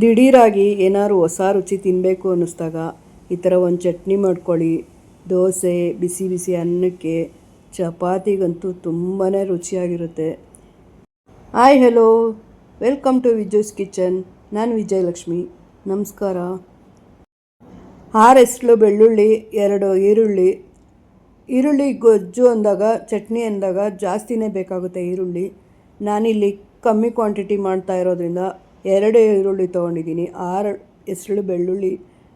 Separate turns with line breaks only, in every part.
ದಿಢೀರಾಗಿ ಏನಾದ್ರು ಹೊಸ ರುಚಿ ತಿನ್ನಬೇಕು ಅನ್ನಿಸ್ದಾಗ ಈ ಥರ ಒಂದು ಚಟ್ನಿ ಮಾಡ್ಕೊಳ್ಳಿ. ದೋಸೆ, ಬಿಸಿ ಬಿಸಿ ಅನ್ನಕ್ಕೆ ಚಪಾತಿಗಂತೂ ತುಂಬಾ ರುಚಿಯಾಗಿರುತ್ತೆ. Hi, hello. Welcome to Vijay's kitchen. ನಾನು ವಿಜಯಲಕ್ಷ್ಮಿ ನಮಸ್ಕಾರ. ಆರು ಎಸ್ಳು ಬೆಳ್ಳುಳ್ಳಿ, ಎರಡು ಈರುಳ್ಳಿ. ಈರುಳ್ಳಿ ಗೊಜ್ಜು ಅಂದಾಗ, ಚಟ್ನಿ ಅಂದಾಗ ಜಾಸ್ತಿನೇ ಬೇಕಾಗುತ್ತೆ ಈರುಳ್ಳಿ. ನಾನಿಲ್ಲಿ ಕಮ್ಮಿ ಕ್ವಾಂಟಿಟಿ ಮಾಡ್ತಾ ಇರೋದ್ರಿಂದ ಎರಡು ಈರುಳ್ಳಿ ತೊಗೊಂಡಿದ್ದೀನಿ. ಆರು ಹೆಸರು ಬೆಳ್ಳುಳ್ಳಿ,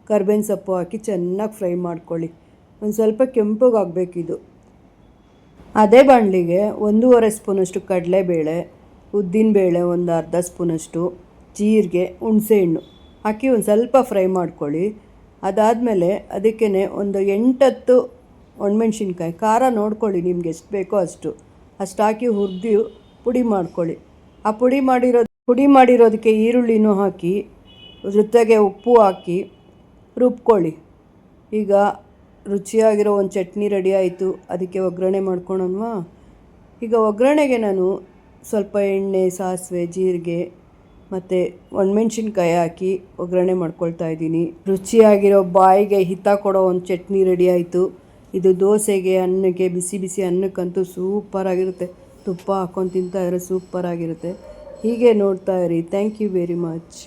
ಕರ್ಬೇವಿನ ಸೊಪ್ಪು ಹಾಕಿ ಚೆನ್ನಾಗಿ ಫ್ರೈ ಮಾಡ್ಕೊಳ್ಳಿ. ಒಂದು ಸ್ವಲ್ಪ ಕೆಂಪಗಾಗಬೇಕಿದು ಅದೇ ಬಾಣಲಿಗೆ ಒಂದೂವರೆ ಸ್ಪೂನಷ್ಟು ಕಡಲೆಬೇಳೆ ಉದ್ದಿನಬೇಳೆ ಒಂದು ಅರ್ಧ ಸ್ಪೂನಷ್ಟು, ಜೀರಿಗೆ ಹುಣಸೆಹಣ್ಣು ಹಾಕಿ ಒಂದು ಸ್ವಲ್ಪ ಫ್ರೈ ಮಾಡ್ಕೊಳ್ಳಿ. ಅದಾದಮೇಲೆ ಅದಕ್ಕೇ ಒಂದು ಎಂಟತ್ತು ಒಣಮೆಣ್ಸಿನ್ಕಾಯಿ, ಖಾರ ನೋಡ್ಕೊಳ್ಳಿ ನಿಮ್ಗೆ ಎಷ್ಟು ಬೇಕೋ ಅಷ್ಟು. ಅಷ್ಟು ಹಾಕಿ ಹುರಿದು ಪುಡಿ ಮಾಡ್ಕೊಳ್ಳಿ. ಆ ಪುಡಿ ಮಾಡಿರೋ ಪುಡಿ ಮಾಡಿರೋದಕ್ಕೆ ಈರುಳ್ಳಿನೂ ಹಾಕಿ, ಜೊತೆಗೆ ಉಪ್ಪು ಹಾಕಿ ರುಬ್ಕೊಳ್ಳಿ. ಈಗ ರುಚಿಯಾಗಿರೋ ಒಂದು ಚಟ್ನಿ ರೆಡಿ ಆಯಿತು. ಅದಕ್ಕೆ ಒಗ್ಗರಣೆ ಮಾಡ್ಕೊಳೋಣವಾ? ಈಗ ಒಗ್ಗರಣೆಗೆ ನಾನು ಸ್ವಲ್ಪ ಎಣ್ಣೆ, ಸಾಸಿವೆ, ಜೀರಿಗೆ ಮತ್ತು ಒಣಮೆಣ್ಸಿನ್ಕಾಯಿ ಹಾಕಿ ಒಗ್ಗರಣೆ ಮಾಡ್ಕೊಳ್ತಾ ಇದ್ದೀನಿ. ರುಚಿಯಾಗಿರೋ ಬಾಯಿಗೆ ಹಿತ ಕೊಡೋ ಒಂದು ಚಟ್ನಿ ರೆಡಿ ಆಯಿತು. ಇದು ದೋಸೆಗೆ, ಅನ್ನಕ್ಕೆ, ಬಿಸಿ ಬಿಸಿ ಅನ್ನಕ್ಕಂತೂ ಸೂಪರಾಗಿರುತ್ತೆ. ತುಪ್ಪ ಹಾಕ್ಕೊಂಡು ತಿಂತಾ ಇದ್ರೆ ಸೂಪರಾಗಿರುತ್ತೆ. ಹೀಗೆ ನೋಡ್ತಾ ಇರಿ. Thank you very much